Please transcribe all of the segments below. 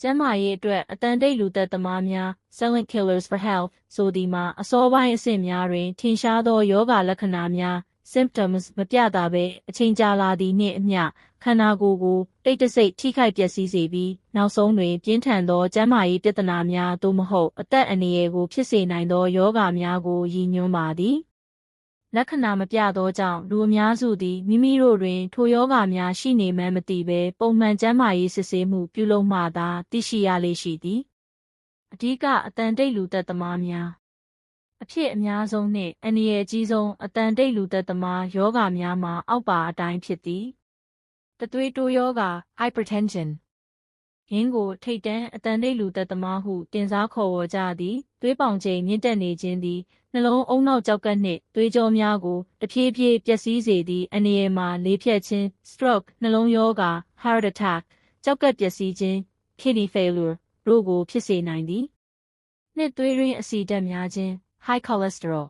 ကျန်းမာရေးအတွက်အတန်တိတ်လူသက်သမားများ Silent Killers for Health ဆိုဒီမှာအစောပိုင်းအဆင့်များတွင် ထင်ရှားသောယောဂလက္ခဏာများ symptoms မပြတာဘဲအချိန်ကြာလာသည်နှင့်အမျှခန္ဓာကိုယ်ကိုတိတ်တဆိတ်ထိခိုက်ပျက်စီးစေပြီးနောက်ဆုံးတွင် ပြင်းထန်သောကျန်းမာရေးပြဿနာများသို့မဟုတ်အသက်အန္တရာယ်ကိုဖြစ်စေနိုင်သောယောဂများကိုရည်ညွှန်းပါသည် လက္ခဏာမပြသောကြောင့်လူအများစုသည်မိမိတို့တွင် ထိုယောဂများရှိနေမှန်းမသိဘဲပုံမှန်ကျန်းမာရေးစစ်ဆေးမှုပြုလုပ်မှသာသိရှိရလေရှိသည်အဓိကအတန်တိတ်လူသက်သမားများအဖြစ်အများဆုံးနှင့်အန္တရာယ်အကြီးဆုံးအတန်တိတ်လူသက်သမားယောဂများမှာအောက်ပါအတိုင်းဖြစ်သည်တသွေးတိုးယောဂ hypertension ရင်းကိုထိတ်တန်းအတန်တိတ်လူသက်သမားဟုတင်စားခေါ်ဝေါ်ကြသည်သွေးပေါင်ချိန်မြင့်တက်နေခြင်းသည်နှလုံးအုံနောက်ကြောက်ကပ်နှင့်သွေးကြောများကိုတဖြည်းဖြည်းပျက်စီးစေသည့်အနေအမှာလေးဖြတ်ခြင်း stroke နှလုံးရောဂါ heart attack ကြောက်ကပ်ပျက်စီးခြင်း kidney failure တို့ကိုဖြစ်စေနိုင်သည်နှစ်သွေးရင်းအဆီဓာတ်များခြင်း high cholesterol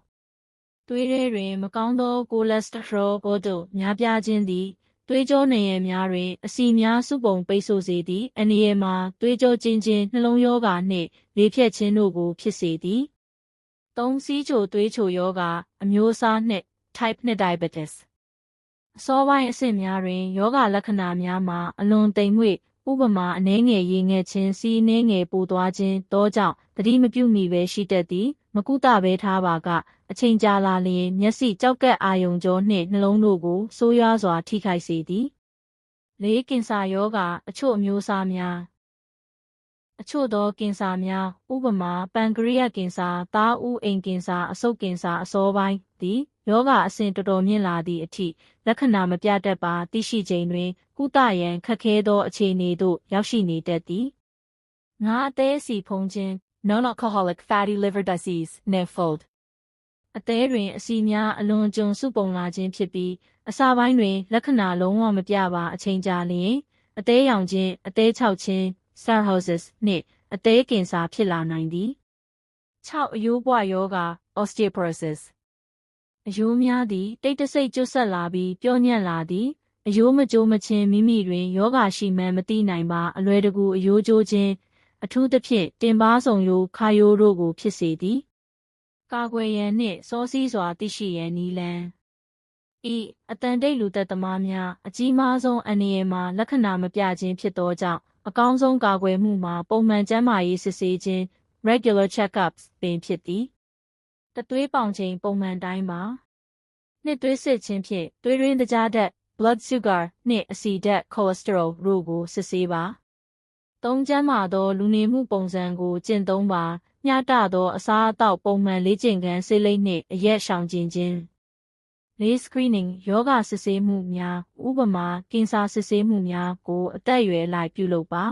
သွေးထဲတွင် မကောင်းသောကိုလက်စတရောဘောတို့များပြားခြင်းသည် သွေးကြောနေရများတွင် အဆီများစုပုံပိတ်ဆို့စေသည်အနေအမှာသွေးကြောကျဉ်ခြင်းနှလုံးရောဂါနှင့်လေဖြတ်ခြင်းတို့ကိုဖြစ်စေသည်သုံးစီးချိုသွေးချိုယောဂအမျိုးအစားနှင့် type 2 diabetes အစောပိုင်းအဆင့်များတွင်ယောဂလက္ခဏာများမှာအလွန်တိမ်မွေ့ဥပမာအနှဲငယ်ရေငယ်ခြင်းစီးနှဲငယ်ပိုသွားခြင်းသောကြောင့်တတိမပြုမိပဲရှိတတ်သည် မကုသဘဲထားပါက အချိန်ကြာလာလျင်မျက်စိကြောက်ကပ်အာယုံကြောနှင့်နှလုံးတို့ကိုဆိုးရွားစွာထိခိုက်စေသည်လေးကင်ဆာယောဂအချို့အမျိုးအစားများအချို့သောကင်ဆာများဥပမာပန်ကရိယကင်ဆာသားဥအိမ်ကင်ဆာအဆုတ်ကင်ဆာအစောပိုင်းသည်ယောဂအဆင့်တော်တော်မြင့်လာသည့်အထိလက္ခဏာမပြတတ်ပါသိရှိချိန်တွင်ကုသရန်ခက်ခဲသောအခြေအနေသို့ရောက်ရှိနေတတ်သည်ငါအသေးစီဖုံးခြင်း non-alcoholic fatty liver disease NAFLD အသေးတွင်အစီများအလွန်ကျွံစုပုံလာခြင်းဖြစ်ပြီးအစာပိုင်းတွင် လက္ခဏာလုံးဝမပြပါအချိန်ကြာလျင်အသေးရောင်ခြင်းအသေးချောက်ခြင်း cirrhosis နှင့်အသေးကင်ဆာဖြစ်လာနိုင်သည်6အယိုးပွားယောဂ osteoporosis အယိုးများသည်တိတ်တဆိတ်ကျွတ်ဆက်လာပြီးပြော့ညံ့လာသည်အယိုးမကြိုးမချင်းမိမိတွင်ယောဂရှိမှန်းမသိနိုင်ပါအလွယ်တကူအယိုးကျိုးခြင်းအထူးသဖြင့်တင်ပါဆောင်ယိုးခါယိုးတို့ကိုဖြစ်စေသည် ကာကွယ်ရန်နှင့်စောစည်းစွာသိရှိရန်နည်းလမ်းဤအတန်တိတ်လူသက်သမားများအကြီးမားဆုံးအန္တရာယ်မှာလက္ခဏာမပြခြင်းဖြစ်သောကြောင့်အကောင်းဆုံးကာကွယ်မှုမှာပုံမှန်ကျန်းမာရေးစစ်ဆေးခြင်း regular checkups ပင်ဖြစ်သည်တသွေးပေါင်ချိန်ပုံမှန်တိုင်းပါနှစ်သွေးစစ်ခြင်းဖြင့်သွေးရင်းတကြားဓာတ် blood sugar နှင့်အဆီဓာတ် cholesterol တို့ကိုစစ်ဆေးပါသုံးချမ်းမာသောလူနေမှုပုံစံကိုကျင့်သုံးပါ မျှတသောအစားအသောက်ပုံမှန်လေ့ကျင့်ခန်းဆေးလိပ်နှင့်အရက်ရှောင်ကျဉ်ခြင်းလေး screening ယောဂစစ်ဆေးမှုများ ဥပမာ ကင်ဆာစစ်ဆေးမှုများကို အသက်အရွယ်လိုက်ပြုလုပ်ပါ